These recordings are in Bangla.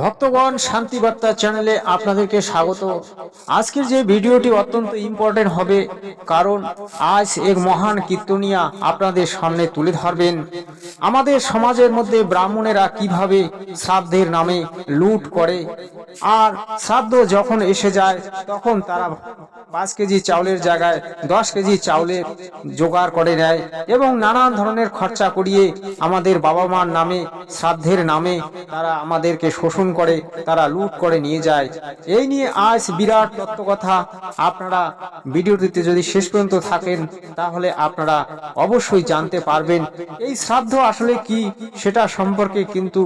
ভক্তগণ শান্তিবার্তা চ্যানেলে আপনাদেরকে স্বাগত। আজকের যে ভিডিওটি অত্যন্ত ইম্পর্টেন্ট হবে, কারণ আজ এক মহান কীর্তনিয়া আপনাদের সামনে তুলে ধরবেন। আমাদের সমাজের মধ্যে ব্রাহ্মণেরা কীভাবে শ্রাদ্ধের নামে লুট করে, আর শ্রাদ্ধ যখন এসে যায়, তখন তারা পাঁচ কেজি চাউলের জায়গায় দশ কেজি চাউলের জোগাড় করে নেয় এবং নানান ধরনের খরচা করিয়ে আমাদের বাবা মার নামে, শ্রাদ্ধের নামে তারা আমাদেরকে শোষণ করে, তারা লুট করে নিয়ে যায়। এই নিয়ে আজ বিরাট তত্ত্বকথা। আপনারা ভিডিওটিতে যদি শেষ পর্যন্ত থাকেন, তাহলে আপনারা অবশ্যই জানতে পারবেন এই শ্রাদ্ধ আসলে কি, সেটা সম্পর্কে কিন্তু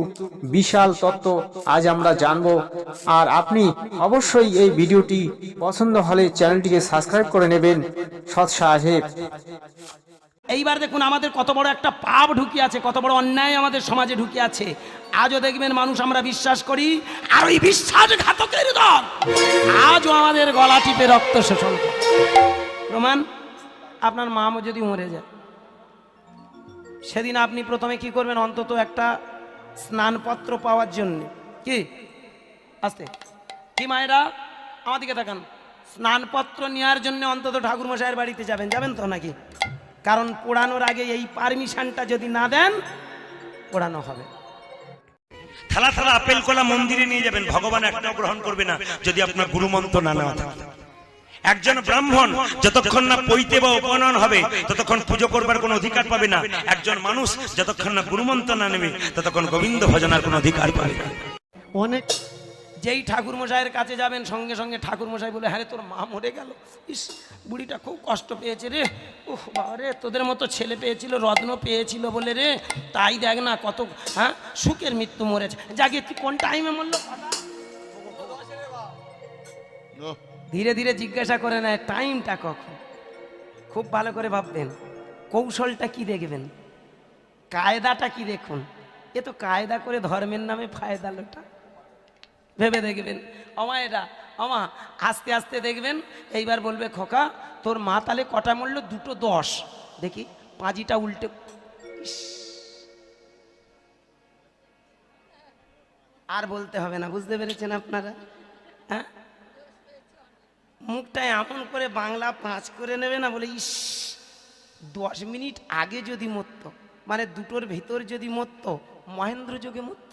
বিশাল তত্ত্ব আজ আমরা জানব। আর আপনি অবশ্যই এই ভিডিওটি পছন্দ হলে চ্যানেলটিকে সাবস্ক্রাইব করে নেবেন। সৎ সাহেব এইবার দেখুন আমাদের কত বড় একটা পাপ ঢুকে আছে, কত বড় অন্যায় আমাদের সমাজে ঢুকে আছে। আজও দেখবেন মানুষ আমরা বিশ্বাস করি, আর ওই বিশ্বাসঘাতকের দল আজও আমাদের গলা টিপে রক্ত শোষণ। প্রমাণ আপনার মামও যদি মরে যায়, সেদিন আপনি প্রথমে কি করবেন? অন্তত একটা স্নানপত্র পাওয়ার জন্য। কি? আস্তে। কি মায়েরা? আমাদিকে তাকান। স্নানপত্র নেওয়ার জন্য অন্তত ঠাকুর মশাইয়ের বাড়িতে যাবেন। যাবেন তো নাকি? কারণ পোড়ানোর আগে এই পারমিশনটা যদি না দেন পোড়ানো হবে। থালা থালা আপেল কলা মন্দিরে নিয়ে যাবেন ভগবান একটাও গ্রহণ করবে না যদি আপনার গুরুমন্ত্র না নেওয়া থাকে। একজন ব্রাহ্মণ যতক্ষণ না পৈতে বা উপনয়ন হবে ততক্ষণ পুজো করবার কোনো অধিকার পাবে না। একজন মানুষ যতক্ষণ না গুরুমন্ত্র না নেবে ততক্ষণ গোবিন্দ ভজনার কোনো অধিকার পাবে না। অনেক যেই ঠাকুর মশাইয়ের কাছে যাবেন সঙ্গে সঙ্গে ঠাকুর মশাই বলে হ্যাঁ রে, তোর মা মরে গেল। ইস বুড়িটা খুব কষ্ট পেয়েছে রে। উহ রে তোদের মতো ছেলে পেয়েছিল রত্ন পেয়েছিল বলে রে। তাই দেখ না কত হ্যাঁ সুখের মৃত্যু মরেছে। জাগে তুই কোন টাইমে মরলো? ধীরে ধীরে জিজ্ঞাসা করে নেয় টাইমটা কখন? খুব ভালো করে ভাববেন কৌশলটা কি দেখবেন? কায়দাটা কি দেখুন? এ তো কায়দা করে ধর্মের নামে ফায়দা লোটা। ভেবে দেখবেন। অমা এটা অমা আস্তে আস্তে দেখবেন, এইবার বলবে, খোকা, তোর মা তালে কটা মরলো দুটো দশ। দেখি, পাঁজিটা উল্টে আর বলতে হবে না, বুঝতে পেরেছেন আপনারা? হ্যাঁ? মুখটা এমন করে বাংলা পাঁচ করে নেবে না বলে, ইস, দশ মিনিট আগে যদি মরতো মানে দুটোর ভেতর যদি মরতো, মহেন্দ্র যোগে মরতো।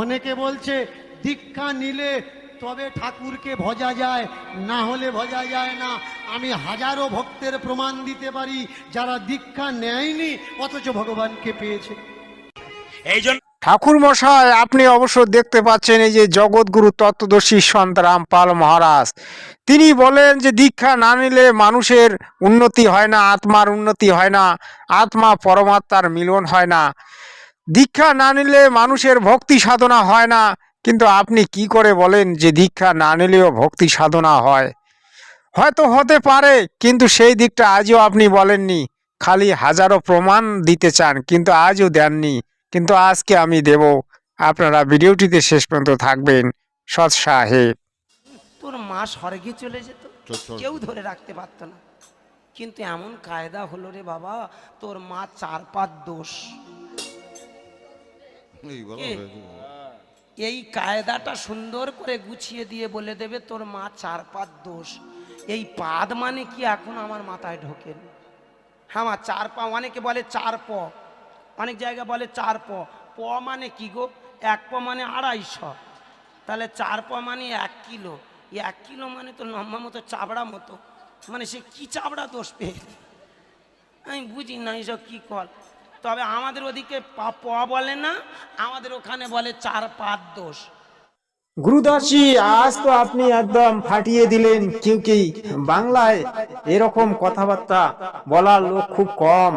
অনেকে বলছে দীক্ষা নিলে তবে ঠাকুরকে ভজা যায় না হলে ভজা যায় না। আমি হাজারো ভক্তের প্রমাণ দিতে পারি যারা দীক্ষা নেয়নি অথচ ভগবানকে পেয়েছে। এই জন্য ঠাকুর মশাই আপনি অবশ্য দেখতে পাচ্ছেন এই যে জগৎগুরু তত্ত্বদর্শী সন্ত রামপাল মহারাজ। তিনি বলেন যে দীক্ষা না নিলে মানুষের উন্নতি হয় না আত্মার উন্নতি হয় না আত্মা পরমাত্মার মিলন হয় না। দীক্ষা না নিলে মানুষের ভক্তি সাধনা হয় না। কিন্তু আপনি কি করে বলেন যে দীক্ষা না নিলেও ভক্তি সাধনা হয়? হয়তো হতে পারে কিন্তু সেই দিকটা আজও আপনি বলেননি। খালি হাজারো প্রমাণ দিতে চান কিন্তু আজও দেননি। কিন্তু আজকে আমি দেব। আপনারা ভিডিওটিতে শেষ পর্যন্ত থাকবেন। সৎ সাহেব তোর মা স্বর্গে চলে যেত? কেউ ধরে রাখতে পারতো না। কিন্তু এমন কায়দা হলো রে বাবা তোর মা চার পাঁচ দোষ? এই কায়দাটা সুন্দর করে গুছিয়ে দিয়ে বলে দেবে তোর মা চার পাঁচ দোষ। এই পাদ মানে কি? এখন আমার মাথায় ঢোকেন। হ্যাঁ মা চার পা অনেকে বলে চার প। অনেক জায়গায় বলে চার প। প মানে কি গো? এক প মানে আড়াইশো। তাহলে চার প মানে এক কিলো। এক কিলো মানে তো লম্বা মতো চাবড়া মতো। মানে সে কি চাবড়া দোষ পেয়ে আমি বুঝি না এইসব কী কল? তবে আমাদের ওদিকে পা বলে না, আমাদের ওখানে বলে চার পাঁচ দোষ। গুরুদাসী, আজ তো আপনি একদম ফাটিয়ে দিলেন কেউ কি বাংলায় এরকম কথাবার্তা বলার লোক খুব কম।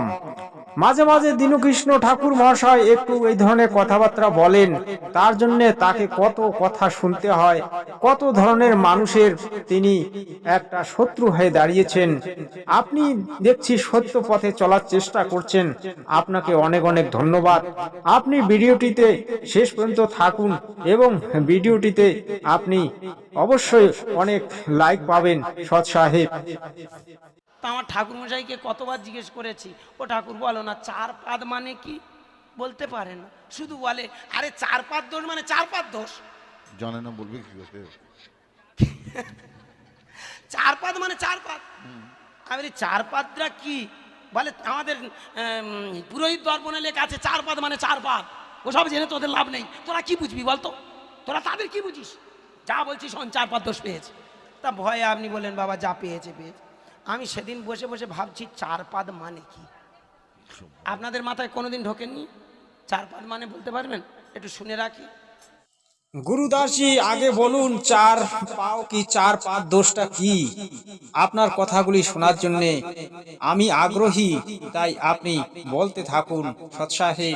মাঝে মাঝে দীনকৃষ্ণ ঠাকুর মহাশয় একটু এই ধরনের কথাবার্তা বলেন। তার জন্য তাকে কত কথা শুনতে হয়, কত ধরনের মানুষের তিনি একটা শত্রু হয়ে দাঁড়িয়েছেন। আপনি দেখছি সত্য পথে চলার চেষ্টা করছেন। আপনাকে অনেক অনেক ধন্যবাদ। আপনি ভিডিওটিতে শেষ পর্যন্ত থাকুন এবং ভিডিওটিতে আপনি অবশ্যই অনেক লাইক পাবেন সৎ সাহেব। তা আমার ঠাকুর মশাইকে কতবার জিজ্ঞেস করেছি ও ঠাকুর বলো না চার পাদ মানে কি? বলতে পারে না। শুধু বলে আরে চার পাঁচ দোষ মানে চার পাঁচ দোষ। জানে না বলবে কি চার পাত মানে চার পাত আমি বলি চার পাতটা কি? বলে আমাদের পুরোহিত দর্পণে লেখা আছে চার পাত মানে চার পাত ওসব জেনে তোদের লাভ নেই। তোরা কি বুঝবি বলতো? তোরা তাদের কি বুঝিস? যা বলছিস শোন চার পাত দোষ পেয়েছে। তা ভয়ে আপনি বললেন বাবা যা পেয়েছে পেয়েছে। আমি সেদিন বসে বসে ভাবছি চার পাদ মানে কি? আপনাদের মাথায় কোনোদিন ঢোকেননি? চার পাদ মানে বলতে পারবেন? একটু শুনে রাখি। গুরুদাসজি আগে বলুন চার পাও কি চার পাত দোষটা কি? আপনার কথাগুলি শোনার জন্য আমি আগ্রহী তাই আপনি বলতে থাকুন সৎসাহে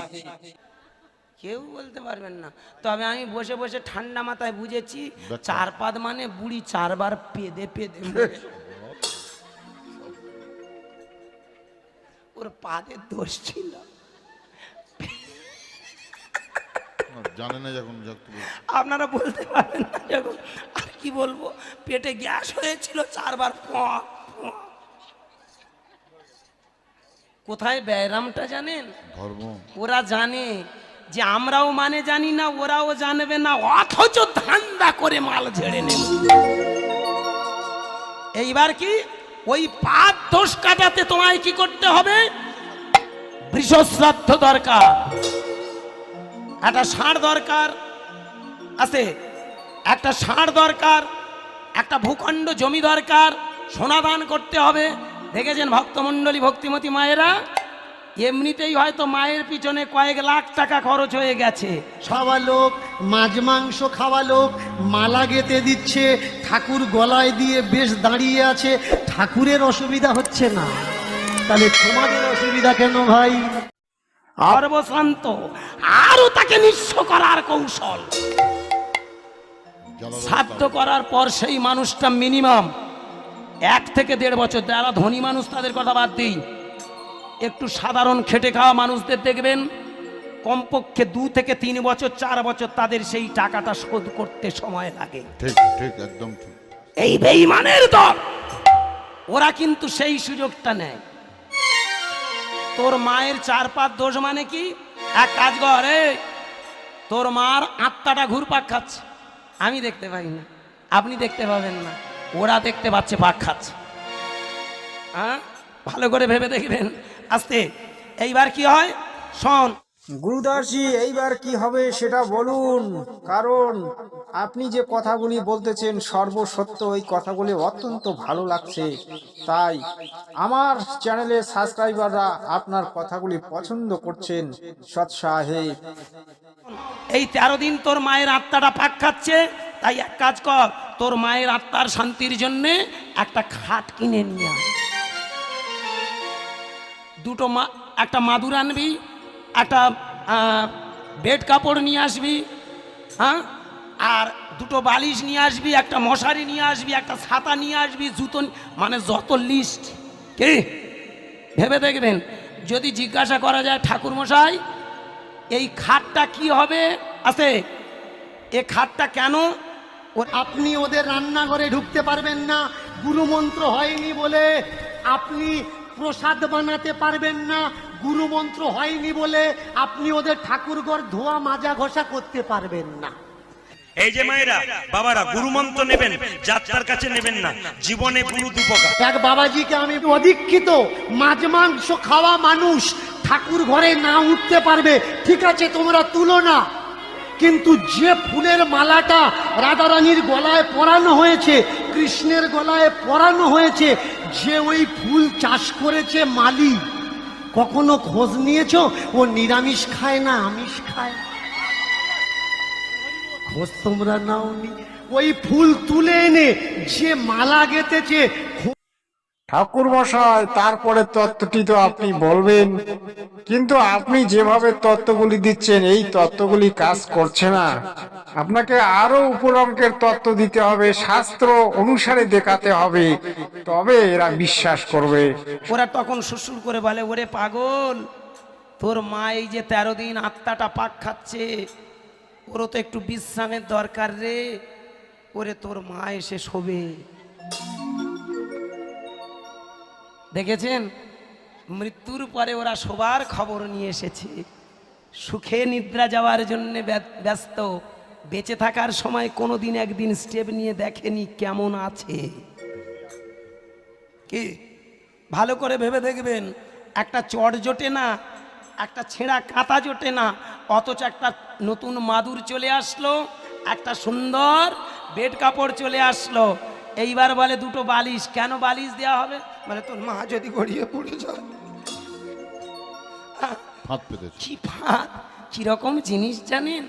কেউ বলতে পারবেন না। তবে আমি বসে বসে ঠান্ডা মাথায় বুঝেছি চার পাদ মানে বুড়ি চারবার পেদে পেদে ওর পাদের দোষ ছিল। জানে না যখন আপনারা বলতে পারেন না যখন। আর কি বলব পেটে গ্যাস হয়েছিল চারবার। কোথায় ব্যায়ামটা জানেন? ধর্ম। ওরা জানে যে আমরাও মানে জানি না ওরাও জানবে না অথচ ধান্দা করে মাল ঝেড়ে নেব। এইবার কি? ওই পাপ দোষ কাটাতে তোমায় কি করতে হবে? বৃষশ্রাদ্ধ দরকার। একটা ষাঁড় দরকার আছে, একটা ষাঁড় দরকার, একটা ভূখণ্ড জমি দরকার, সোনাদান করতে হবে। দেখেছেন ভক্তমণ্ডলী, ভক্তিমতী মায়েরা? এমনিতেই হয়তো মায়ের পিছনে কয়েক লাখ টাকা খরচ হয়ে গেছে। খাওয়া লোক মাছ মাংস খাওয়া লোক মালা গেতে দিচ্ছে ঠাকুর গলায় দিয়ে বেশ দাঁড়িয়ে আছে। ঠাকুরের অসুবিধা হচ্ছে না। তাহলে তোমাদের অসুবিধা কেন ভাই? সর্বশান্ত আরও তাকে নিঃস্ব করার কৌশল। শ্রাদ্ধ করার পর সেই মানুষটা মিনিমাম এক থেকে দেড় বছর। যারা ধনী মানুষ তাদের কথা বাদ দিই। একটু সাধারণ খেটে খাওয়া মানুষদের দেখবেন কমপক্ষে দু থেকে তিন বছর চার বছর তাদের সেই টাকাটা শোধ করতে সময় লাগে। ঠিক ঠিক একদম ঠিক। এই বেইমানের দল ওরা কিন্তু সেই সুযোগটা নেয়। তোর মায়ের চার পাঁচ দোষ মানে কি? এক কাজ কর তোর মার আত্মাটা ঘুরপাক খাচ্ছে। আমি দেখতে পাই না আপনি দেখতে পাবেন না ওরা দেখতে পাচ্ছে পাক খাচ্ছে। হ্যাঁ ভালো করে ভেবে দেখবেন। আস্তে এইবার কি হয়? শোন গুরুদাসজি, এইবার কি হবে সেটা বলুন। কারণ আপনি যে কথাগুলি বলতেছেন সর্বসত্য ওই কথাগুলি অত্যন্ত ভালো লাগছে। তাই আমার চ্যানেলের সাবস্ক্রাইবাররা আপনার কথাগুলি পছন্দ করছেন সৎসাহে এই তেরো দিন তোর মায়ের আত্মাটা পাক খাচ্ছে, তাই এক কাজ কর, তোর মায়ের আত্মার শান্তির জন্যে একটা খাট কিনে নিয়ে দুটো মা, একটা মাদুর আনবি একটা বেড কাপড় নিয়ে আসবি হ্যাঁ আর দুটো বালিশ নিয়ে আসবি, একটা মশারি নিয়ে আসবি, একটা ছাতা নিয়ে আসবি, জুতো মানে যত লিস্ট কে? ভেবে দেখবেন, যদি জিজ্ঞাসা করা যায় ঠাকুর মশাই এই খাটটা কি হবে? আছে? এ খাটটা কেন? আপনি ওদের রান্নাঘরে ঢুকতে পারবেন না, গুরুমন্ত্র হয়নি বলে আপনি প্রসাদ বানাতে পারবেন না গুরুমন্ত্র হয়নি বলে আপনি ওদের ঠাকুরঘর ধোয়া মাজা ঘষা করতে পারবেন না। এই যে মায়েরা বাবারা গুরুমন্ত্র নেবেন যাত্রার কাছে নেবেন না। জীবনে গুরু দুপকার এক বাবাজিকে আমি অদীক্ষিত মাছ মাংস খাওয়া মানুষ ঠাকুর ঘরে না উঠতে পারবে। ঠিক আছে তোমরা তুলো না। কিন্তু যে ফুলের মালাটা রাধারানীর গলায় পরানো হয়েছে কৃষ্ণের গলায় পরানো হয়েছে যে ওই ফুল চাষ করেছে মালি। কখনো খোঁজ নিয়েছো? ও নিরামিষ খায় না, আমিষ খায়। খোঁজ তোমরা নাওনি। ওই ফুল তুলে এনে যে মালা গেতেছে ঠাকুর মশাই তারপরে তত্ত্বটি তো আপনি বলবেন। কিন্তু আপনি যেভাবে তত্ত্বগুলি দিচ্ছেন, এই তত্ত্বগুলি কাজ করছে না। আপনাকে আরও উপরঙ্কের তত্ত্ব দিতে হবে, শাস্ত্র অনুসারে দেখাতে হবে। তবে এরা বিশ্বাস করবে। ওরা তখন শ্বশুর করে বলে, ওরে পাগল, তোর মা এই যে তেরো দিন আত্মাটা পাক খাচ্ছে, ওরও তো একটু বিশ্রামের দরকার রে। ওরে তোর মা এসে শোবে। দেখেছেন? মৃত্যুর পরে ওরা সবার খবর নিয়ে এসেছে। সুখে নিদ্রা যাওয়ার জন্য ব্যস্ত। বেঁচে থাকার সময় কোনো দিন একদিন স্টেপ নিয়ে দেখেনি কেমন আছে। কি? ভালো করে ভেবে দেখবেন। একটা চট জোটে না, একটা ছেঁড়া কাঁথা জোটে না, অথচ একটা নতুন মাদুর চলে আসলো, একটা সুন্দর বেড কাপড় চলে আসলো। এইবার বলে দুটো বালিশ, কেন বালিশ দেওয়া হবে? মানে তোর মা যদি গড়িয়ে পড়ে যায়। ফাঁদ পেতেছে। কি ফাঁদ কীরকম জিনিস জানেন?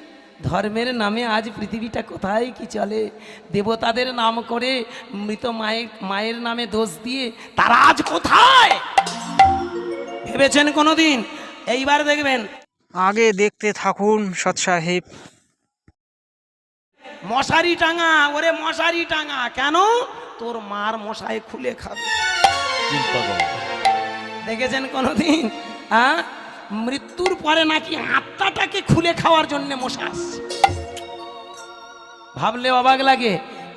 ধর্মের নামে আজ পৃথিবীটা কোথায় কি চলে? দেবতাদের নাম করে মৃত মায়ের মায়ের নামে দোষ দিয়ে তারা আজ কোথায়? ভেবেছেন কোনোদিন? এইবার দেখবেন। আগে দেখতে থাকুন সৎ সাহেব। মশারি টাঙা ওরে মশারি টাঙা। কেন? তোর মার মশাই খুলে খাবে। চিন্তা করো দেখেছেন কোনোদিন? হ্যাঁ? মৃত্যুর পরে নাকি আত্মাটাকে খুলে খাওয়ার জন্য মশা আসছে। ভাবলে অবাক লাগে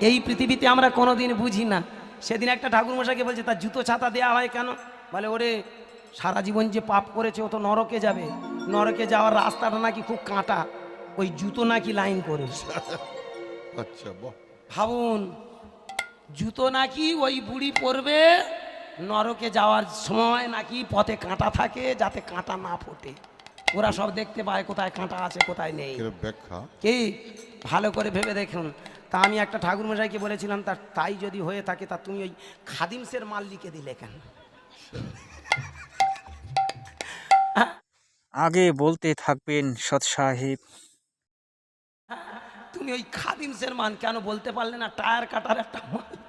এই পৃথিবীতে আমরা কোনোদিন বুঝি না। সেদিন একটা ঠাকুর মশাইকে বলছে তার জুতো ছাতা দেওয়া হয় কেন? বলে ওরে সারা জীবন যে পাপ করেছে ও তো নরকে যাবে। নরকে যাওয়ার রাস্তাটা নাকি খুব কাঁটা। ওই জুতো নাকি লাইন করেছে। আচ্ছা ভাবুন জুতো নাকি ওই বুড়ি পরবে নরকে যাওয়ার সময় নাকি পথে কাঁটা থাকে যাতে কাঁটা না ফোটে। ওরা সব দেখতে পায় কোথায় কাঁটা আছে কোথায় নেই। ব্যাখ্যা? কি? ভালো করে ভেবে দেখুন। তা আমি একটা ঠাকুর মশাইকে বলেছিলাম তার তাই যদি হয়ে থাকে তা তুমি ওই খাদিমসের মাল লিখে দিলে কেন? আগে বলতে থাকবেন সৎ সাহেব। তুমি ওই খাদিমসের মান কেন বলতে পারলে না? টায়ার কাটার একটা মাল। দে।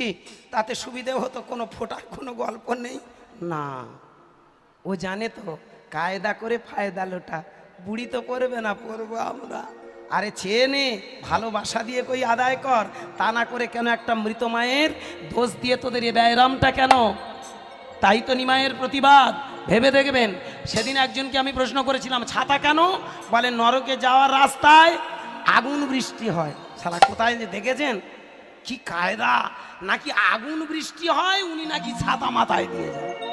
কি? তাতে সুবিধে হতো কোনো ফোটার কোনো গল্প নেই। না। ও জানে তো কায়দা করে ফায়দা লোটা। বুড়ি তো করবে না পড়ব আমরা। আরে ছেয়ে নে ভালোবাসা দিয়ে কই আদায় কর। তা না করে কেন একটা মৃত মায়ের দোষ দিয়ে তোদের এ ব্যায়ামটা কেন? তাই তো নিমায়ের প্রতিবাদ। ভেবে দেখবেন সেদিন একজনকে আমি প্রশ্ন করেছিলাম ছাতা কেন? বলে নরকে যাওয়ার রাস্তায় আগুন বৃষ্টি হয়। সালা কোথায় যে দেখেছেন? কি কায়দা? নাকি আগুন বৃষ্টি হয় উনি নাকি ছাতা মাথায় দিয়ে যান।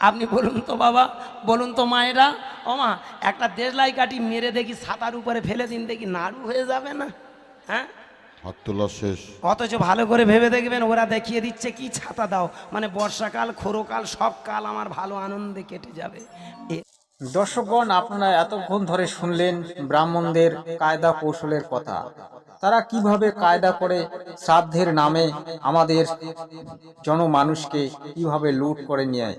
আপনি বলুন তো বাবা বলুন তো মায়েরা ও মা একটা দেশলাই কাঠি মেরে দেখি ছাতার উপরে ফেলে দিন দেখি নাড়ু হয়ে যাবে না। হ্যাঁ? শেষ। অথচ ভালো করে ভেবে দেখবেন ওরা দেখিয়ে দিচ্ছে কি ছাতা দাও। মানে বর্ষাকাল খোরোকাল সব কাল আমার ভালো আনন্দে কেটে যাবে। এ- দর্শকগণ আপনারা এতক্ষণ ধরে শুনলেন ব্রাহ্মণদের কায়দা কৌশলের কথা। তারা কীভাবে কায়দা করে শ্রাদ্ধের নামে আমাদের জনমানুষকে কীভাবে লুট করে নেয়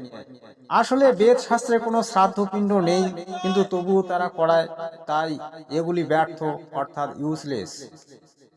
আসলে বেদ শাস্ত্রে কোনো শ্রাদ্ধপিণ্ড নেই, কিন্তু তবুও তারা করায়, তাই এগুলি ব্যর্থ, অর্থাৎ ইউজলেস